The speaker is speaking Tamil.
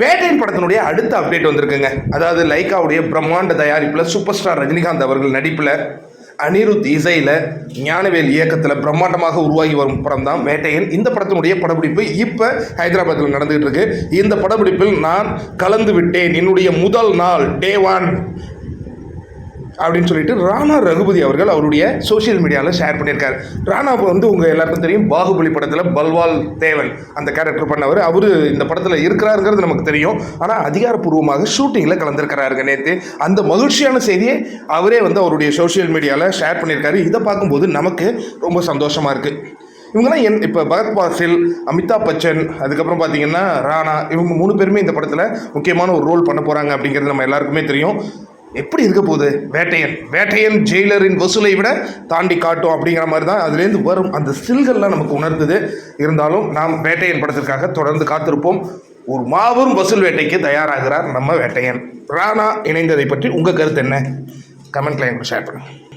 வேட்டையின் படத்தினுடைய அடுத்த அப்டேட் வந்திருக்குங்க. அதாவது லைக்காவுடைய பிரம்மாண்ட தயாரிப்பில் சூப்பர் ஸ்டார் ரஜினிகாந்த் அவர்கள் நடிப்பில் அனிருத் இசையில் ஞானவேல் இயக்கத்தில் பிரம்மாண்டமாக உருவாகி வரும் படம் தான் வேட்டையன். இந்த படத்தினுடைய படப்பிடிப்பு இப்போ ஹைதராபாத்தில் நடந்துகிட்டு இருக்கு. இந்த படப்பிடிப்பில் நான் கலந்து விட்டேன். என்னுடைய முதல் நாள் டே ஒன் அப்படின்னு சொல்லிட்டு ராணா ரகுபதி அவர்கள் அவருடைய சோஷியல் மீடியாவில் ஷேர் பண்ணியிருக்காரு. ராணா வந்து உங்கள் எல்லாருக்கும் தெரியும் பாகுபலி படத்தில் பல்வால் தேவன் அந்த கேரக்டர் பண்ணவர். அவர் இந்த படத்தில் இருக்கிறாருங்கிறது நமக்கு தெரியும். ஆனால் அதிகாரப்பூர்வமாக ஷூட்டிங்கில் கலந்துருக்கிறாருங்க நேற்று அந்த மகிழ்ச்சியான செய்தியை அவரே வந்து அவருடைய சோஷியல் மீடியாவில் ஷேர் பண்ணியிருக்காரு. இதை பார்க்கும்போது நமக்கு ரொம்ப சந்தோஷமாக இருக்குது இவங்கெல்லாம் என் இப்போ பகத் பாசில் அமிதாப் பச்சன் அதுக்கப்புறம் பார்த்தீங்கன்னா ராணா இவங்க மூணு பேருமே இந்த படத்தில் முக்கியமான ஒரு ரோல் பண்ண போகிறாங்க அப்படிங்கிறது நம்ம எல்லாருக்குமே தெரியும். எப்படி இருக்க போகுது? வேட்டையன். வேட்டையன் ஜெயிலரின் வசூலை விட தாண்டி காட்டும் அப்படிங்கிற மாதிரி தான் அதுலேருந்து வரும். அந்த ஸ்டில்கள்லாம் நமக்கு உணர்ந்தது. இருந்தாலும் நாம் வேட்டையன் படத்திற்காக தொடர்ந்து காத்திருப்போம். ஒரு மாபெரும் வசூல் வேட்டைக்கு தயாராகிறார் நம்ம வேட்டையன். ராணா இணைந்ததை பற்றி உங்கள் கருத்து என்ன? கமெண்ட்ல எனக்கு ஷேர் பண்ணுங்கள்